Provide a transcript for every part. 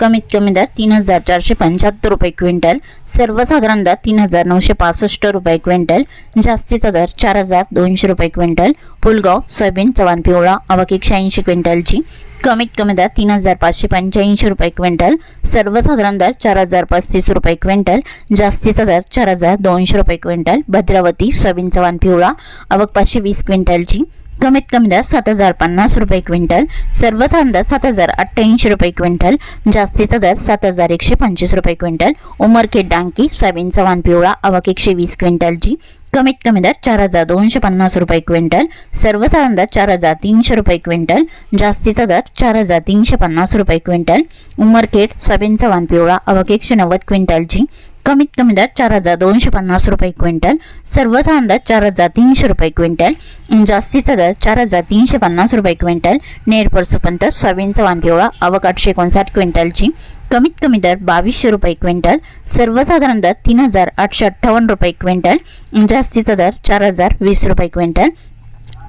कमीत कमी दर तीन हजार चारशे पंच्याहत्तर रुपये क्विंटल सर्वसाधारण दर तीन हजार नऊशे पासष्ट रुपये क्विंटल जास्तीचा दर चार हजार दोनशे रुपये क्विंटल पुलगाव सोयाबीन चव्हाण पिवळा अवक एकशे ऐंशी क्विंटलची. कमीत कमी दर तीन हजार पाचशे पंच्याऐंशी रुपये क्विंटल सर्वसाधारण दर चार हजार पस्तीस रुपये क्विंटल जास्तीचा दर चार हजार दोनशे रुपये क्विंटल भद्रावती सोयाबीन चव्हाण पिवळा अवक पाचशे वीस क्विंटलची. कमीत कमी दर सात हजार पन्नास रुपये क्विंटल सर्वथा दर सात हजार अठ्ठ्याऐंशी रुपये क्विंटल जास्तीचा दर सात हजार एकशे पंचवीस रुपये क्विंटल उमरखेड डांकी सोयाबीन चव्हाण पिवळा अवक एकशे वीस क्विंटलची कमीत कमी दर चार हजार दोनशे पन्नास रुपये क्विंटल सर्वसाधारण दर चार हजार तीनशे रुपये क्विंटल जास्तीचा दर चार हजार तीनशे पन्नास रुपये क्विंटल उमरखेड सोयाबीन चव्हाण पिवळा अवक एकशे नव्वद क्विंटलची कमीत कमी दर चार हजार दोनशे पन्नास रुपये क्विंटल सर्वसाधारण दर चार हजार तीनशे रुपये क्विंटल जास्तीचा दर चार हजार तीनशे पन्नास रुपये क्विंटल नेरपर सुपंत सोयाबीनचा वानपिवळा पिवळा आठशे एकोणसाठ क्विंटलची कमीत कमी दर बावीसशे रुपये क्विंटल सर्वसाधारण दर तीन हजार आठशे अठ्ठावन्न रुपये क्विंटल जास्तीचा दर चार हजार वीस रुपये क्विंटल.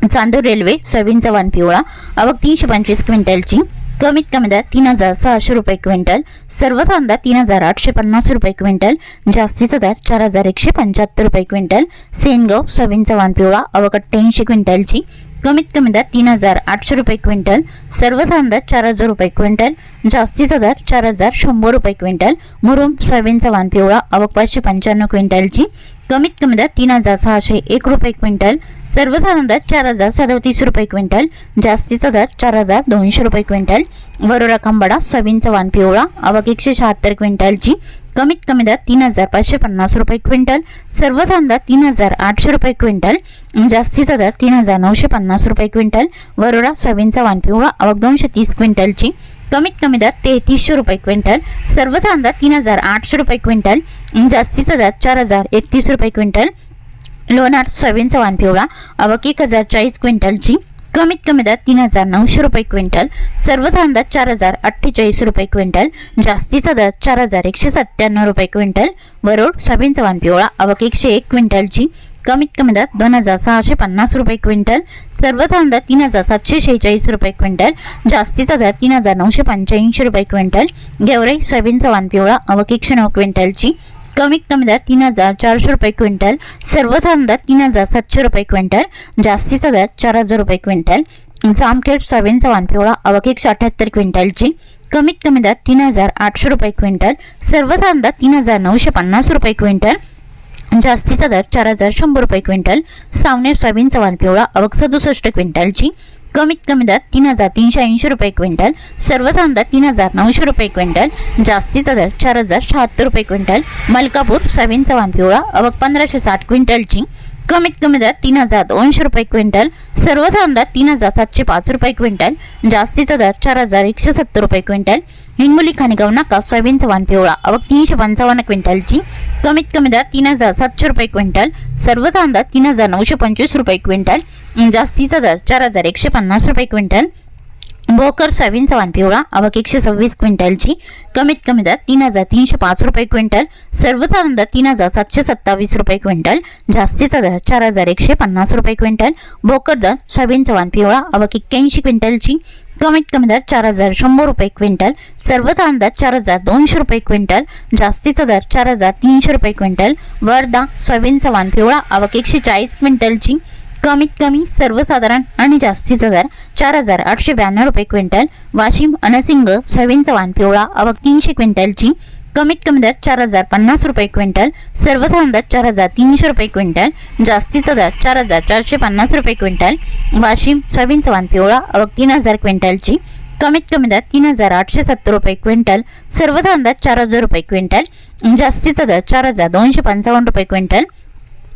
चांदूर रेल्वे सोयाबीनचा वानपिवळा पिवळा अवक तीनशे पंचवीस क्विंटलची कमीत कमी दर तीन हजार सहाशे रुपये क्विंटल सर्वसाधारण दर तीन हजार आठशे पन्नास रुपये क्विंटल जास्तीचा दर चार हजार एकशे पंच्याहत्तर रुपये क्विंटल सेनगाव सोयाबीनचा चव्हाण पिवळा अवक तीनशे क्विंटलची कमीत कमी दर तीन हजार आठशे रुपये क्विंटल सर्वसाधारण दर चार हजार रुपये क्विंटल जास्तीचा दर चार हजार शंभर रुपये क्विंटल मुरुम सोयाबीनचा चव्हाण पिवळा अवक पाचशे पंच्याण्णव क्विंटलची कमीत कमी दर तीन हजार सहाशे एक रुपये क्विंटल सर्वसाधारण दर चार हजार सदतीस रुपये क्विंटल जास्तीचा दर चार हजार दोनशे रुपये क्विंटल वरोरा खंबाडा सोयाबीनचा वान पिवळा अवक एकशे शहात्तर क्विंटलची कमीत कमी दर तीन हजार पाचशे पन्नास रुपये क्विंटल सर्वसाधारण दर तीन हजार आठशे रुपये क्विंटल जास्तीचा दर तीन हजार नऊशे पन्नास रुपये क्विंटल वरोडा सोयाबीनचा वानपिवळा पिवळा दोनशे तीस क्विंटलची. कमीत कमी दर तेहतीसशे रुपये क्विंटल सर्वसाधारण दर तीन हजार आठशे रुपये क्विंटल जास्तीचा दर चार हजार एकतीस रुपये क्विंटल लोणार सोयाबीनचा वानपिवळा पिवळा एक हजार चाळीस क्विंटलची. कमीत कमी दर तीन हजार नऊशे रुपये क्विंटल सर्वसाधारण दर चार हजार अठ्ठेचाळीस रुपये क्विंटल जास्तीचा दर चार हजार एकशे सत्त्याण्णव रुपये क्विंटल वरोड सोयाबीन चव्हाण पिवळा अवक एकशे एक क्विंटलची कमीत कमी दर दोन हजार सहाशे पन्नास रुपये क्विंटल सर्वसाधारण दर तीन हजार सातशे शेहेचाळीस रुपये क्विंटल जास्तीचा दर तीन हजार नऊशे पंच्याऐंशी रुपये क्विंटल गेवराई सोयाबीन चव्हाण पिवळा अवक एकशे नऊ क्विंटलची कमीत कमी दर तीन हजार चारशे रुपये क्विंटल सर्वसाधारण दर तीन हजार सातशे रुपये क्विंटल जास्तीचा दर चार हजार रुपये क्विंटल. जामखेड सोयाबीनचा वानपिवळा पिवळा अवक एकशे अठ्याहत्तर क्विंटलची. कमीत कमी दर तीन हजार आठशे रुपये क्विंटल सर्वसाधारण दर तीन हजार नऊशे पन्नास रुपये क्विंटल. जास्तीचा दर चार हजार शंभर रुपये क्विंटल. सावनेर सोयाबीनचा वानपिवळा पिवळा अवक सदुसष्ट क्विंटलची. कमीत कमी दर तीन हजार तीनशे ऐंशी रुपये क्विंटल सर्वसाधारण दर तीन हजार नऊशे रुपये क्विंटल जास्तीचा दर चार हजार शहात्तर रुपये क्विंटल मलकापूर सोयाबीन चव्हाण पिवळा अवक पंधराशे साठ क्विंटलची कमीत कमी दर तीन हजार दोनशे रुपये क्विंटल सर्वसाधारण दर तीन हजार सातशे पाच रुपये क्विंटल जास्तीचा दर चार हजार एकशे सत्तर रुपये क्विंटल हिंगोली खाणेगाव नाका सोयाबीन चव्हाण पिवळा अवक तीनशे पंचावन्न क्विंटलची कमीत कमी दर तीन हजार सातशे रुपये क्विंटल सर्वसाधारण दर तीन हजार नऊशे पंचवीस रुपये क्विंटल जास्तीचा दर चार हजार एकशे पन्नास रुपये क्विंटल भोकर सोयाबीन चव्हाण पिवळा आवक एकशे सव्वीस क्विंटलची कमीत कमी दर तीन हजार तीनशे पाच रुपये क्विंटल सर्वसाधारण दर तीन हजार सातशे सत्तावीस रुपये क्विंटल जास्तीचा दर चार हजार एकशे पन्नास रुपये क्विंटल भोकर दर सोयाबीन वाण पिवळा अवक एक्क्याऐंशी क्विंटलची कमीत कमी दर चार हजार शंभर रुपये क्विंटल सर्वसाधारण दर चार हजार दोनशे रुपये क्विंटल जास्तीचा दर चार हजार तीनशे रुपये क्विंटल वर्धा सोयाबीन वाण पिवळा आवक एकशे चाळीस क्विंटलची कमीत कमी सर्वसाधारण आणि जास्तीत दर चार हजार आठशे ब्याण्णव रुपये क्विंटल वाशिम अनसिंग सोयाबीन चव्हाण पिवळा अवक तीनशे क्विंटलची कमीत कमी दर चार हजार पन्नास रुपये क्विंटल सर्वसाधारण दर चार हजार तीनशे रुपये क्विंटल जास्तीचा दर चार हजार चारशे पन्नास रुपये क्विंटल वाशिम सोयाबीन चव्हाण पिवळा अवक तीन हजार क्विंटलची कमीत कमी दर तीन हजार आठशे सत्तर रुपये क्विंटल सर्व दर चार हजार रुपये क्विंटल जास्तीचा दर चार हजार दोनशे पंचावन्न रुपये क्विंटल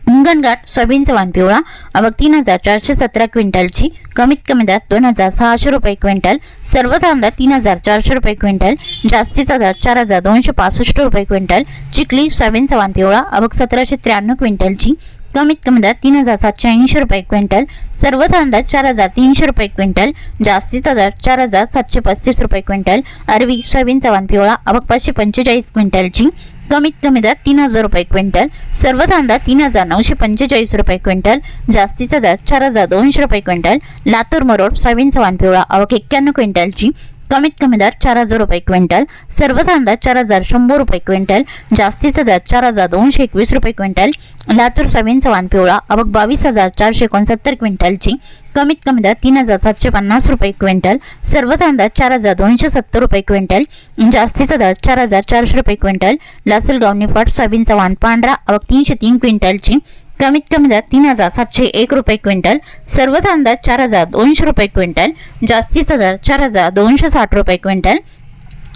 हिंगणघाट सोयाबीनचा वाण पिवळा. आवक तीन हजार चारशे सतरा क्विंटलची. कमीत कमी दर दोन हजार सहाशे रुपये क्विंटल. सर्व धान्यात तीन हजार चारशे रुपये क्विंटल. जास्तीचा दर चार हजार दोनशे पासष्ट रुपये क्विंटल. चिखली सोयाबीनचा वाण पिवळा. आवक सतराशे त्र्याण्णव क्विंटलची. कमीत कमी दर तीन हजार सातशे ऐंशी रुपये क्विंटल. सर्व धान्यात चार हजार तीनशे रुपये क्विंटल. जास्तीचा दर चार हजार सातशे पस्तीस रुपये क्विंटल. अरवी सोयाबीनचा वाण पिवळा. आवक पाचशे पंचेचाळीस क्विंटलची. कमीत कमी दर तीन हजार रुपये क्विंटल सर्व धांदा तीन हजार नऊशे पंचेचाळीस रुपये क्विंटल जास्तीचा दर चार हजार दोनशे रुपये क्विंटल लातूर मरोड सोयाबीन चव्हाण पिवळा आवक एक्क्याण्णव क्विंटलची कमीत कमी दर चार हजार रुपये क्विंटल सर्व धांदा चार हजार शंभर रुपये क्विंटल जास्तीचा दर चार हजार दोनशे एकवीस रुपये क्विंटल लातूर सोयाबीन चव्हाण पिवळा अबक बावीस हजार चारशे एकोणसत्तर क्विंटलची कमीत कमी दर तीन हजार सातशे पन्नास रुपये क्विंटल सर्व धांदा चार हजार दोनशे सत्तर रुपये क्विंटल जास्तीचा दर चार हजार चारशे रुपये क्विंटल लासलगाव निफाट सोयाबीन वाण पांढरा अबक तीनशे तीन क्विंटलची कमीत कमी दर तीन हजार सातशे एक रुपये क्विंटल सर्व दर चार हजार दोनशे रुपये क्विंटल जास्तीचा दर चार हजार दोनशे साठ रुपये क्विंटल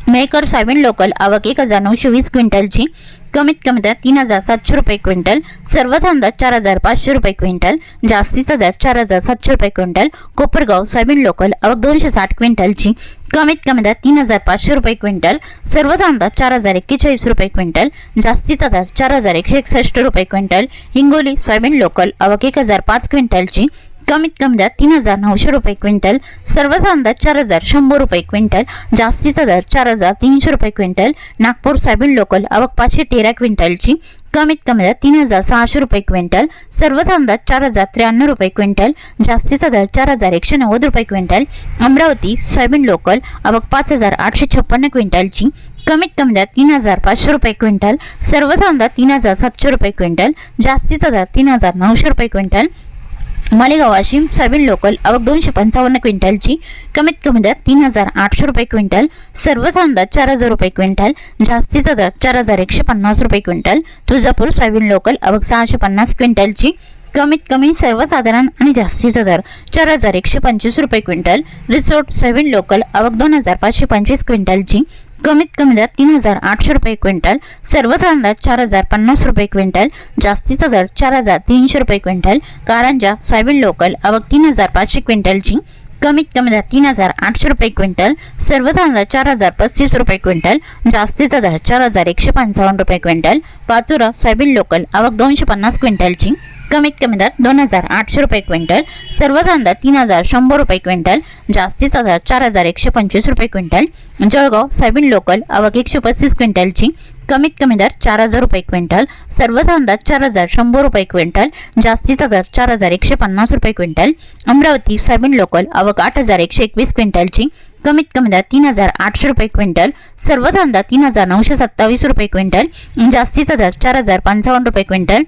मेकर सोयाबीन लोकल आवक एक हजार नऊशे वीस क्विंटलची. कमीत कमी दर तीन हजार सातशे रुपये क्विंटल. सर्व धांदा चार हजार पाचशे रुपये क्विंटल. जास्तीचा दर चार हजार सातशे रुपये क्विंटल. कोपरगाव सोयाबीन लोकल आवक दोनशे साठ क्विंटलची. कमीत कमी दर तीन हजार पाचशे रुपये क्विंटल. सर्व धांदा चार हजार एक्केचाळीस रुपये क्विंटल. जास्तीचा दर चार हजार एकशे एकसष्ट रुपये क्विंटल. हिंगोली सोयाबीन लोकल आवक एक हजार पाच क्विंटलची. कमीत कमी दर तीन हजार नऊशे रुपये क्विंटल सर्व दर चार हजार शंभर रुपये क्विंटल जास्तीचा दर चार हजार तीनशे रुपये क्विंटल नागपूर सोयाबीन लोकल आवक पाचशे तेरा क्विंटलची कमीत कमी दर तीन हजार सहाशे रुपये क्विंटल सर्व दर चार हजार त्र्याण्णव रुपये क्विंटल जास्तीचा दर चार हजार एकशे नव्वद रुपये क्विंटल अमरावती सोयाबीन लोकल आवक पाच हजार आठशे छप्पन्न क्विंटलची कमीत कमी दर तीन हजार पाचशे रुपये क्विंटल सर्व दर तीन हजार सातशे रुपये क्विंटल जास्तीचा दर तीन हजार नऊशे रुपये quintal Malegaon Washim soybean local आवक दोनशे पंचावन्न क्विंटलची. कमीत कमी दर तीन हजार आठशे रुपये क्विंटल. सर्व धांदा चार हजार रुपये क्विंटल. जास्तीचा दर चार हजार एकशे पन्नास रुपये क्विंटल. तुळजापूर सोयाबीन लोकल आवक सहाशे पन्नास क्विंटलची. कमीत कमी सर्वसाधारण आणि जास्तीचा दर चार हजार एकशे पंचवीस रुपये क्विंटल. रिसोर्ट सोयाबीन लोकल आवक दोन हजार पाचशे पंचवीस क्विंटलची. कमीत कमी दर तीन हजार आठशे रुपये क्विंटल सर्व धान्यात चार हजार पन्नास रुपये क्विंटल जास्तीचा दर चार हजार तीनशे रुपये क्विंटल कारंजा सोयाबीन लोकल आवक तीन हजार पाचशे क्विंटलची कमीत कमी दर तीन हजार आठशे रुपये क्विंटल सर्व धान्यात चार हजार पस्तीस रुपये क्विंटल जास्तीचा दर चार हजार एकशे पंचावन्न रुपये क्विंटल पाचोरा सोयाबीन लोकल आवक दोनशे पन्नास क्विंटलची. कमीत कमी दर दोन हजार आठशे रुपये क्विंटल सर्व धांदा तीन हजार शंभर रुपये क्विंटल जास्तीचा दर चार हजार एकशे पंचवीस रुपये क्विंटल जळगाव सोयाबीन लोकल आवक एकशे पस्तीस क्विंटलची कमीत कमी दर चार हजार रुपये क्विंटल सर्व धांदा चार हजार शंभर रुपये क्विंटल जास्तीचा दर चार हजार एकशे पन्नास रुपये क्विंटल अमरावती सोयाबीन लोकल आवक आठ हजार एकशे एकवीस क्विंटलची कमीत कमी दर तीन हजार आठशे रुपये क्विंटल सर्व धांदा तीन हजार नऊशे सत्तावीस रुपये क्विंटल जास्तीचा दर चार हजार पंचावन्न रुपये क्विंटल